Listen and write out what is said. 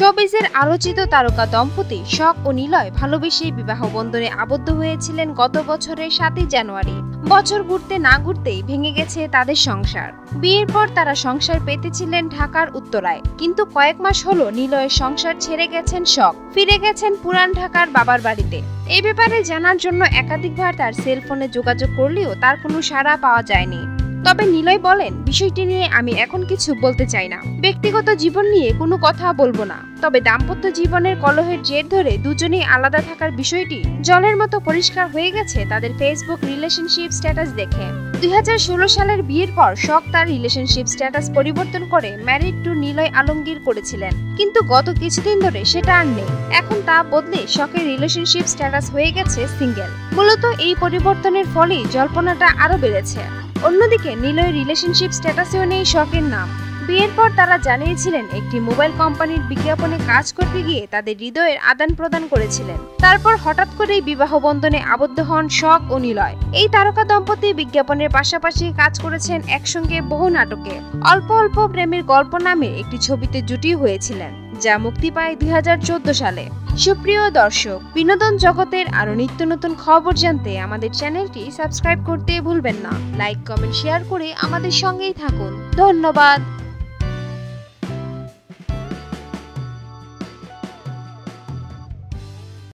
শোবিজের আলোচিত তারকা দম্পতি শখ ও নিলয় ভালোবেসে বিবাহ বন্ধনে আবদ্ধ হয়েছিলেন গত বছরের সাতই জানুয়ারি। বছর ঘুরতে না ঘুরতেই ভেঙে গেছে তাদের সংসার। বিয়ের পর তারা সংসার পেতেছিলেন ঢাকার উত্তরায়। কিন্তু কয়েক মাস হলো নিলয়ের সংসার ছেড়ে গেছেন শখ। ফিরে গেছেন পুরান ঢাকার বাবার বাড়িতে। এই ব্যাপারে জানার জন্য একাধিকবার তার সেলফোনে যোগাযোগ করলেও তার কোনো সাড়া পাওয়া যায়নি। তবে নিলয় বলেন, বিষয়টি নিয়ে আমি এখন কিছু বলতে চাই না। ব্যক্তিগত জীবন নিয়ে কোনো কথা বলব না। তবে দাম্পত্য জীবনের কলহের জের ধরে দুজনেই আলাদা থাকার বিষয়টি জলের মতো পরিষ্কার হয়ে গেছে তাদের ফেসবুক রিলেশনশিপ স্ট্যাটাস দেখে। দুই হাজার ষোলো সালের বিয়ের পর শখ তার রিলেশনশিপ স্ট্যাটাস পরিবর্তন করে ম্যারিড টু নিলয় আলমগীর করেছিলেন। কিন্তু গত কিছুদিন ধরে সেটা আর নেই। এখন তা বদলে শখের রিলেশনশিপ স্ট্যাটাস হয়ে গেছে সিঙ্গেল মূলত এই পরিবর্তনের ফলেই জল্পনাটা আরও বেড়েছে। অন্যদিকে নিলয় রিলেশনশিপ স্ট্যাটাসেও নেই শখের নাম। বিয়ের পর তারা জানিয়েছিলেন, একটি মোবাইল কোম্পানির বিজ্ঞাপনে কাজ করতে গিয়ে তাদের হৃদয়ের আদান প্রদান করেছিলেন। তারপর হঠাৎ করেই বিবাহ বন্ধনে আবদ্ধ হন শখ ও নিলয়। এই তারকা দম্পতি বিজ্ঞাপনের পাশাপাশি কাজ করেছেন একসঙ্গে বহু নাটকে। অল্প অল্প প্রেমের গল্প নামে একটি ছবিতে জুটি হয়েছিলেন, যা মুক্তি পায় দুই হাজার চোদ্দ সালে। সুপ্রিয় দর্শক, বিনোদন জগতের আরও নিত্য নতুন খবর জানতে আমাদের চ্যানেলটি সাবস্ক্রাইব করতে ভুলবেন না। লাইক, কমেন্ট, শেয়ার করে আমাদের সঙ্গেই থাকুন। ধন্যবাদ।